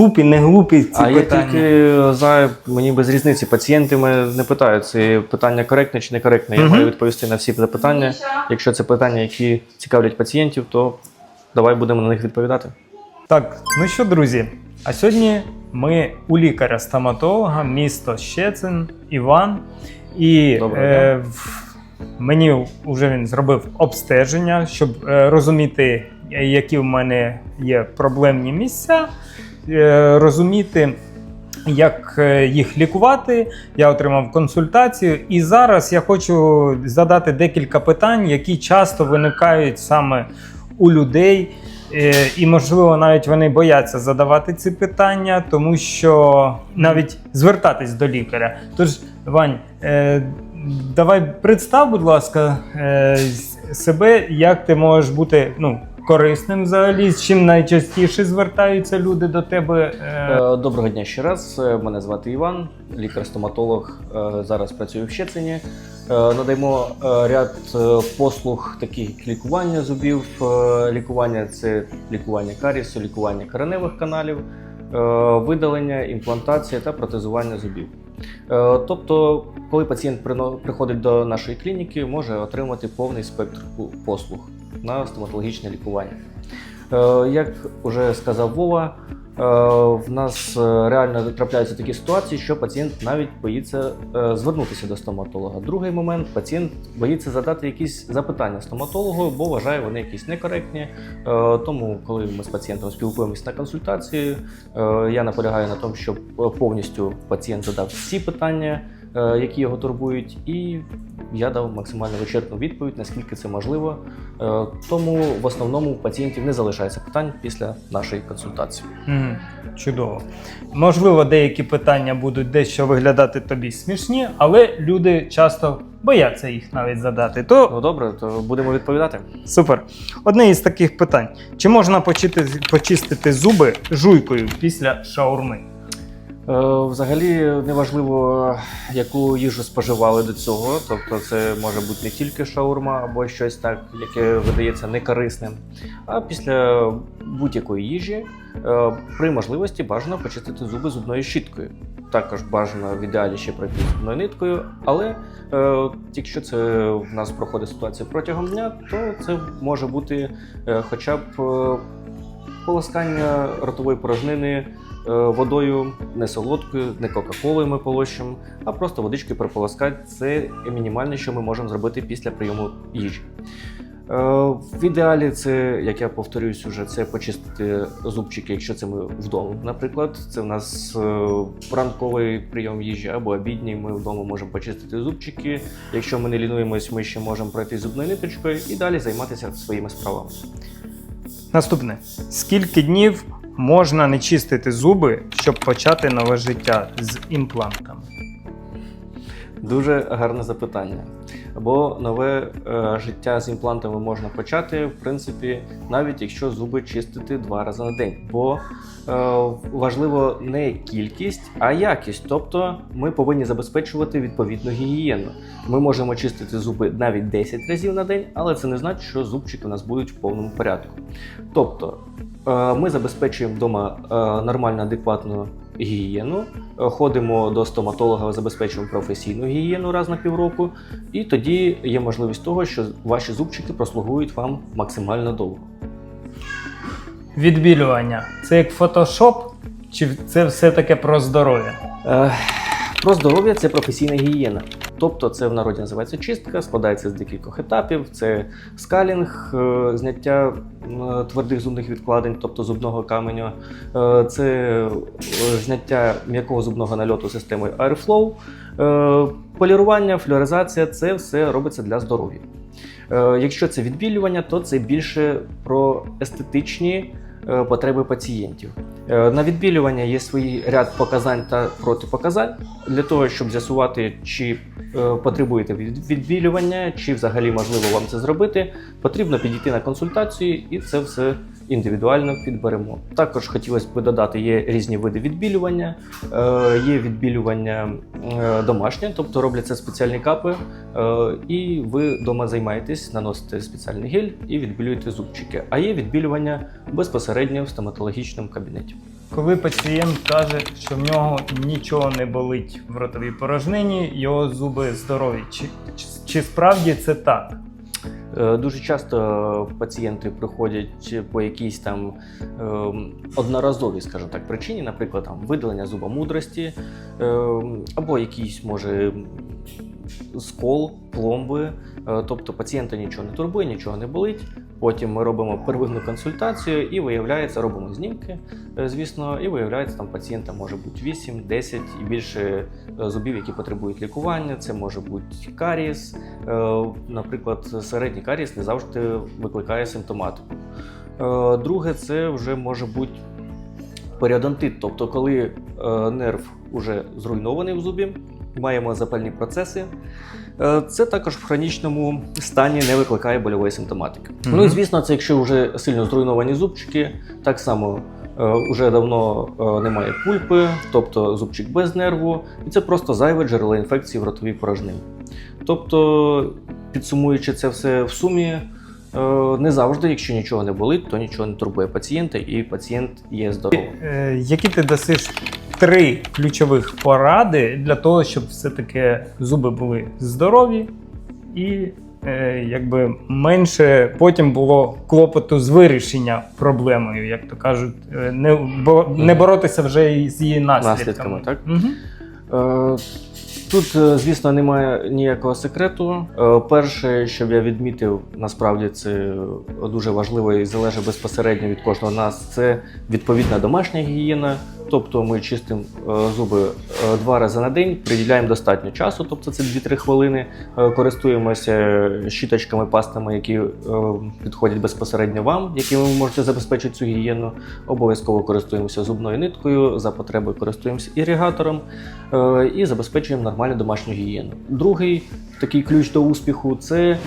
глупі, не глупі ці а я тільки за мені без різниці. Пацієнти мене не питають, це питання коректне чи некоректне. Я Мгм. маю відповісти на всі запитання. Якщо це питання, які цікавлять пацієнтів, то давай будемо на них відповідати. Так, ну що, друзі, а сьогодні ми у лікаря-стоматолога, місто Щецин, Іван. І Доброго е, в- мені вже він зробив обстеження, щоб е, розуміти, е, які в мене є проблемні місця, е, розуміти. Як е, їх лікувати, я отримав консультацію, і зараз я хочу задати декілька питань, які часто виникають саме у людей, Е, І, можливо, навіть вони бояться задавати ці питання, тому що навіть звертатись до лікаря. Тож, Вань, е, давай представ, будь ласка, е, себе, як ти можеш бути ну, корисним взагалі, з чим найчастіше звертаються люди до тебе. Е, Е, Доброго дня ще раз. Е, Мене звати Іван, лікар-стоматолог. Зараз працюю в Щецині. Надаємо ряд послуг, таких як лікування зубів. Лікування це лікування карісу, лікування кореневих каналів, видалення, імплантація та протезування зубів. Тобто, коли пацієнт приходить до нашої клініки, може отримати повний спектр послуг на стоматологічне лікування. Е, Як вже сказав Вова, е, в нас е, реально трапляються такі ситуації, що пацієнт навіть боїться звернутися до стоматолога. Другий момент пацієнт боїться задати якісь запитання стоматологу, бо вважає вони якісь некоректні. Тому, коли ми з пацієнтом спілкуємося на консультації, я наполягаю на тому, щоб повністю пацієнт задав всі питання, які його турбують, і я дав максимально вичерпну відповідь, наскільки це можливо. Е, Тому в основному у пацієнтів не залишається питань після нашої консультації. Мгм, Чудово. Можливо, деякі питання будуть дещо виглядати тобі смішні, але люди часто бояться їх навіть задати. То Ну добре, то будемо відповідати. Супер. Одне із таких питань: чи можна почити, почистити зуби жуйкою після шаурми? Е, Взагалі неважливо, яку їжу споживали до цього. Тобто, це може бути не тільки шаурма або щось так, яке видається некорисним. А після будь-якої їжі е, при можливості бажано почистити зуби зубною щіткою. Також бажано в ідеалі ще пройти зубною ниткою, але е, якщо це в нас проходить ситуація протягом дня, то це може бути е, хоча б е, полоскання ротової порожнини е, водою не солодкою, не Кока-Колою ми полощимо, а просто водичкою прополоскати. Це мінімальне, що ми можемо зробити після прийому їжі. Е, В ідеалі це, як я повторюсь, уже це почистити зубчики, якщо це ми вдома. Наприклад, це в нас е, ранковий прийом їжі або обідній. Ми вдома можемо почистити зубчики. Якщо ми не лінуємось, ми ще можемо пройти зубною ниточкою і далі займатися своїми справами. Наступне: скільки днів можна не чистити зуби, щоб почати нове життя з імплантами? Дуже гарне запитання. Бо нове е, життя з імплантами можна почати, в принципі, навіть якщо зуби чистити два рази на день. Бо е, важливо не кількість, а якість. Тобто ми повинні забезпечувати відповідну гігієну. Ми можемо чистити зуби навіть 10 разів на день, але це не значить, що зубчики у нас будуть в повному порядку. Тобто е, ми забезпечуємо вдома е, нормальну, адекватну гігієну, е, ходимо до стоматолога, забезпечуємо професійну гігієну раз на півроку, і тоді є можливість того, що ваші зубчики прослугують вам максимально довго. Відбілювання це як фотошоп, чи це все таке про здоров'я? Е, Про здоров'я це професійна гігієна. Тобто це в народі називається чистка, складається з декількох етапів. Це скалінг, е, зняття твердих зубних відкладень, тобто зубного каменю, е, це е, зняття м'якого зубного нальоту системою Airflow, полірування, флюоризація це все робиться для здоров'я. Якщо це відбілювання, то це більше про естетичні потреби пацієнтів. Е, На відбілювання є свій ряд показань та протипоказань для того, щоб з'ясувати, чи е, потребуєте від- відбілювання, чи взагалі можливо вам це зробити. Потрібно підійти на консультацію і це все індивідуально підберемо. Також хотілося б додати, є різні види відбілювання, е, є відбілювання е, домашнє, тобто робляться спеціальні капи, е, і ви вдома займаєтесь, наносите спеціальний гель і відбілюєте зубчики. А є відбілювання безпосередньо в стоматологічному кабінеті. коли пацієнт каже, що в нього нічого не болить в ротовій порожнині, його зуби здорові. Чи, чи, чи справді це так? Е, Дуже часто пацієнти приходять по якійсь там ем, одноразовій, скажімо так, причині, наприклад, там видалення зуба мудрості, ем, або якийсь може скол, пломби. Е, Тобто пацієнта нічого не турбує, нічого не болить. Потім ми робимо первинну консультацію і виявляється, робимо знімки, е, звісно, і виявляється, там пацієнта може бути 8, 10 і більше е, зубів, які потребують лікування. Це може бути карієс. Е, Наприклад, середній карієс не завжди викликає симптоматику. Друге, це вже може бути періодонтит, тобто коли нерв вже зруйнований в зубі, маємо запальні процеси. Е, Це також в хронічному стані не викликає больової симптоматики. Мгм. Ну і звісно, це якщо вже сильно зруйновані зубчики, так само е, вже давно е, немає пульпи, тобто зубчик без нерву, і це просто зайве джерело інфекції в ротовій порожнині. Тобто, підсумуючи це все в сумі, не завжди, якщо нічого не болить, то нічого не турбує пацієнта, і пацієнт є здоровим. Які ти дасиш три ключових поради для того, щоб все-таки зуби були здорові і е, якби менше потім було клопоту з вирішення проблемою, як то кажуть, е, не, бо, не боротися вже із її наслідками. Наслідками, так? Мгм. Е, Тут, е, звісно, немає ніякого секрету. Е, Перше, що я відмітив, насправді це дуже важливо і залежить безпосередньо від кожного нас. Це відповідна домашня гігієна. Тобто ми чистимо е, зуби е, два рази на день, приділяємо достатньо часу, тобто це 2-3 хвилини. Е, Користуємося щіточками, пастами, які підходять безпосередньо вам, якими ви можете забезпечити цю гігієну. Обов'язково користуємося зубною ниткою, за потребою користуємося ірігатором е, і забезпечуємо нормальну домашню гігієну. Другий такий ключ до успіху це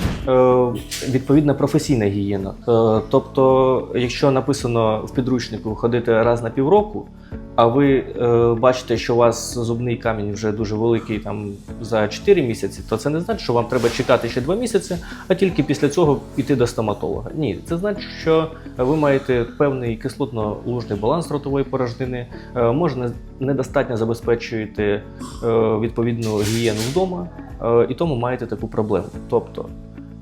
відповідна професійна гігієна. Тобто, якщо написано в підручнику ходити раз на півроку, а ви е, бачите, що у вас зубний камінь вже дуже великий там за 4 місяці, то це не значить, що вам треба чекати ще 2 місяці, а тільки після цього йти до стоматолога. Ні, це значить, що ви маєте певний кислотно-лужний баланс ротової порожнини, е, може недостатньо забезпечуєте е, відповідну гігієну вдома, е, і тому маєте таку проблему. Тобто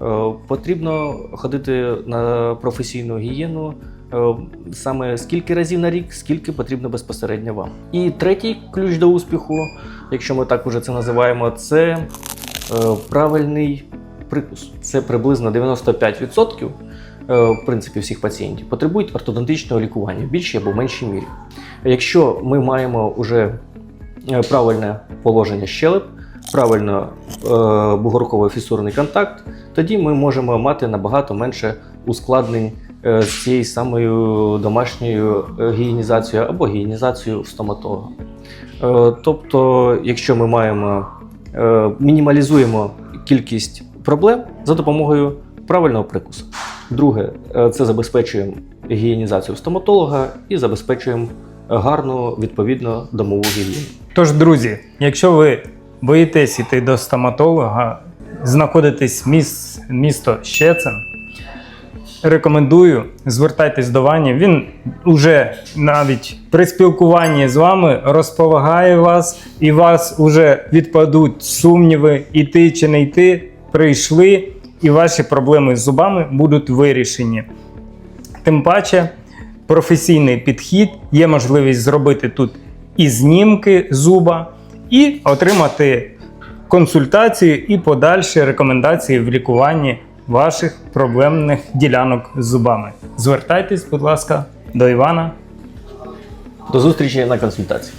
е, потрібно ходити на професійну гігієну. Е, Саме скільки разів на рік, скільки потрібно безпосередньо вам. І третій ключ до успіху, якщо ми так уже це називаємо, це е, правильний прикус. Це приблизно 95% е, в принципі всіх пацієнтів потребують ортодонтичного лікування в більшій або меншій мірі. Якщо ми маємо вже правильне положення щелеп, правильно бугорковий фісурний контакт, тоді ми можемо мати набагато менше ускладнень з цією самою домашньою е, гігієнізацією або гігієнізацією стоматолога. Е, Тобто, якщо ми маємо е, мінімалізуємо кількість проблем за допомогою правильного прикусу. Друге, е, це забезпечуємо гігієнізацію стоматолога і забезпечуємо гарну відповідно домову гігієну. Тож, друзі, якщо ви боїтесь іти до стоматолога, знаходитесь міс, місто Щецин, рекомендую, звертайтесь до Вані. Він уже навіть при спілкуванні з вами розполагає вас, і вас уже відпадуть сумніви, іти чи не йти. Прийшли, і ваші проблеми з зубами будуть вирішені. Тим паче, професійний підхід, є можливість зробити тут і знімки зуба, і отримати консультацію і подальші рекомендації в лікуванні ваших проблемних ділянок з зубами. Звертайтесь, будь ласка, до Івана. До зустрічі на консультації.